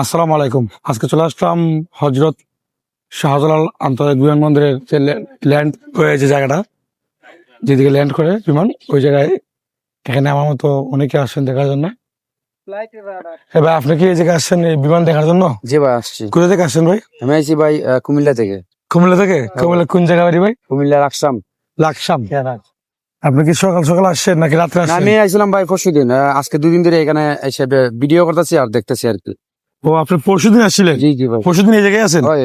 আসসালামু আলাইকুম। আজকে চলে আসলাম হজরত শাহজালাল আন্তর্জাতিক বিমানবন্দরের যে ল্যান্ড হয়েছে জায়গাটা যেদিকে ল্যান্ড করে বিমান ওই জায়গায় এখানে আমার মতো অনেকে আসছেন দেখার জন্য। এবার আপনি কি এই জায়গায় আসছেন এই বিমান দেখার জন্য? জি ভাই আসছি। কোথা থেকে আসছেন ভাই? আমি আইছি ভাই কুমিল্লা থেকে। কুমিল্লা থেকে? কুমিল্লা কোন জায়গা বাড়ি ভাই? কুমিল্লা রাখসাম লাকসাম আপনি কি সকাল সকাল আসছেন নাকি রাত্রে আসছেন? আমি আইছিলাম ভাই পরশু দিন আজকে দুদিন ধরে এখানে এসে ভিডিও করতেছি আর দেখতেছি আর কি। ও আপনি পরশু দিন আসছিলেন? জি জি ভাই। পরশু দিন এই জায়গায় আছেন? ওই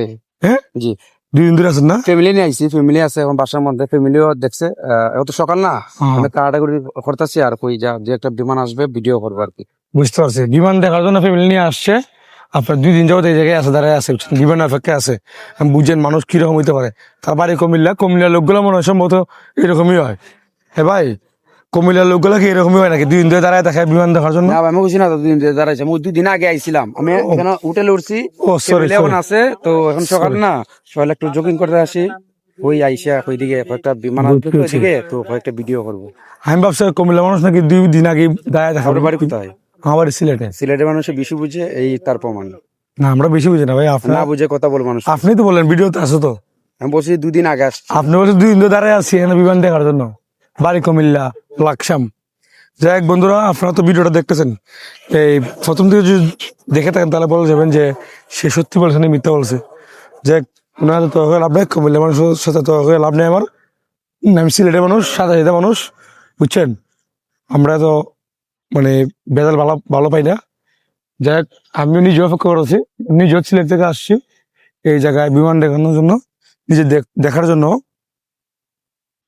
দুই দিন ধরে আছেন না? ফ্যামিলি নিয়ে আইছি ফ্যামিলি আছে এখন বাসার মধ্যে ফ্যামিলিও দেখছে। আহ, এখন তো সকাল না? হ্যাঁ, আমি কাটাকুটি করতেছি আর কই যা যে একটা বিমান আসবে ভিডিও করব আর কি। বুঝতে পারছি। বিমান দেখার জন্য ফ্যামিলি নিয়ে আসছে। আপনার দুই দিন যাবত এই জায়গায় আছে দাঁড়ায় আছে বুঝছেন? বিমান অপেক্ষা আছে। বুঝেন মানুষ কীরকম হইতে পারে। তার বাড়ি কুমিল্লা কুমিল্লার লোকগুলো মনে হয় সম্ভবত এরকমই হয়। হ্যাঁ ভাই কুমিল্লার লোকগুলো কি এরকমই হয় নাকি? দুই দিন ধরে দাঁড়ায় বিমান দেখার জন্য? না আমি বুঝি না তো দুদিন ধরে দাঁড়াইছি আমি দুই দিন আগে আইছিলাম। আমি এখানে হোটেলে উঠছি ও সরি এখন আছে তো এখন সকাল না সকালে একটু জগিং করতে আসি। ওই আইসা ওইদিকে কয়েকটা বিমান আসবে তো কয়েকটা ভিডিও করব। আমি ভাবছি কুমিল্লা মানুষ নাকি দুই দিন আগে দাঁড়ায় আমার বাড়ি কোথায়? আমার সিলেটে। সিলেটের মানুষে বেশি বুঝে এই তার প্রমাণ। না আমরা বেশি বুঝি না ভাই না বুঝে কথা বল মানুষ আপনি তো বললেন ভিডিওতে আসো তো। আমি বলছি দুদিন আগে আসছি। আপনি বলছেন দুই দিন ধরে দাঁড়ায় আছি বিমান দেখার জন্য। বাড়ি কুমিল্লা লাকসাম। যাই হোক বন্ধুরা, আপনারা তো ভিডিওটা দেখতেছেন। এই প্রথম থেকে যদি দেখে থাকেন, তাহলে বলে যাবেন যে সে সত্যি বলছে না মিথ্যা বলছে। যে ওনার তো হয়ে লাভ নেই কুমিল্লা মানুষের সাথে তো হয়ে লাভ নেই আমার। আমি সিলেটের মানুষ সাদা সাদা মানুষ, বুঝছেন? আমরা তো মানে বেদাল ভালো ভালো পাই না। যাই হোক, আমিও নিজে অপেক্ষা করেছি, নিজেও সিলেট থেকে আসছি, এই জায়গায় বিমান দেখানোর জন্য, নিজে দেখ- দেখার জন্য।